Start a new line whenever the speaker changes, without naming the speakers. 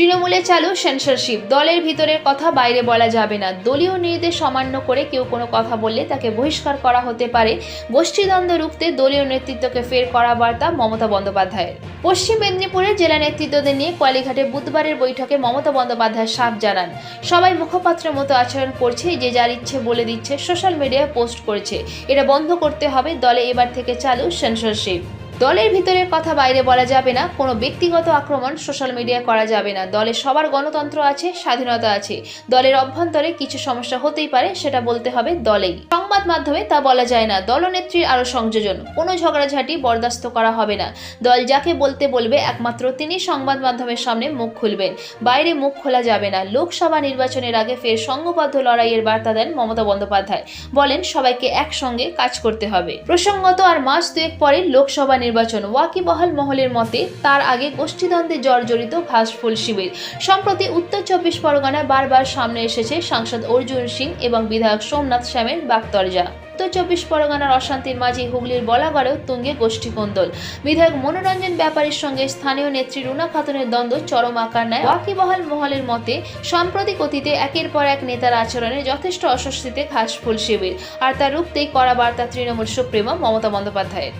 তৃণমূলে চালু সেন্সরশিপ দলের ভিতরের কথা বাইরে বলা যাবে না। দলীয় নির্দেশ অমান্য করে কেউ কোনো কথা বললে তাকে বহিষ্কার করা হতে পারে। গোষ্ঠীদ্বন্দ্ব রুখতে দলীয় নেতৃত্বকে ফের করা বার্তা মমতা বন্দ্যোপাধ্যায়ের। পশ্চিম মেদিনীপুরের জেলা নেতৃত্বদের নিয়ে কোয়ালিঘাটে বুধবারের বৈঠকে মমতা বন্দ্যোপাধ্যায় সাপ জানান। সবাই মুখপাত্রের মতো আচরণ করছে যে যার ইচ্ছে বলে দিচ্ছে, সোশ্যাল মিডিয়ায় পোস্ট করেছে। এটা বন্ধ করতে হবে, দলে এবার থেকে চালু সেন্সরশিপ দলের ভিতরের কথা বাইরে বলা যাবে না, কোনো ব্যক্তিগত আক্রমণ সোশ্যাল মিডিয়ায় করা যাবে না। দলে সবার গণতন্ত্র আছে, স্বাধীনতা আছে। দলের অভ্যন্তরে কিছু সমস্যা হতেই পারে, সেটা বলতে হবে দলেই। সংবাদ মাধ্যমে তা বলা যায় না। দলনেত্রীর আরও সংযোজন। কোনো ঝগড়াঝাটি বরদাস্ত করা হবে না। দল যাকে বলতে বলবে, একমাত্র তিনি সংবাদ মাধ্যমের সামনে মুখ খুলবেন। বাইরে মুখ খোলা যাবে না। লোকসভা নির্বাচনের আগে ফের সংঘবদ্ধ লড়াইয়ের বার্তা দেন মমতা বন্দ্যোপাধ্যায়। বলেন, সবাইকে একসঙ্গে কাজ করতে হবে। প্রসঙ্গত আর মাস দুয়েক পরে লোকসভা নির্বাচন ওয়াকিবহাল মহলের মতে, তার আগে গোষ্ঠীদ্বন্দ্বে জর্জরিত ঘাসফুল শিবির। সম্প্রতি উত্তর চব্বিশ পরগনায় বারবার সামনে এসেছে সাংসদ অর্জুন সিং এবং বিধায়ক সোমনাথ শ্যামের বাগতরজা উত্তর চব্বিশ পরগনার অশান্তির মাঝে হুগলির বলাগড়েও তুঙ্গে গোষ্ঠী কোন্দল বিধায়ক মনোরঞ্জন ব্যাপারীর সঙ্গে স্থানীয় নেত্রী রুনা খাতুনের দ্বন্দ্ব চরম আকার নেয় ওয়াকিবহাল মহলের মতে, সাম্প্রতিক অতীতে একের পর এক নেতার আচরণে যথেষ্ট অস্বস্তিতে ঘাসফুল শিবির। আর তা রুখতেই করা বার্তা তৃণমূল সুপ্রিমো মমতা বন্দ্যোপাধ্যায়ের।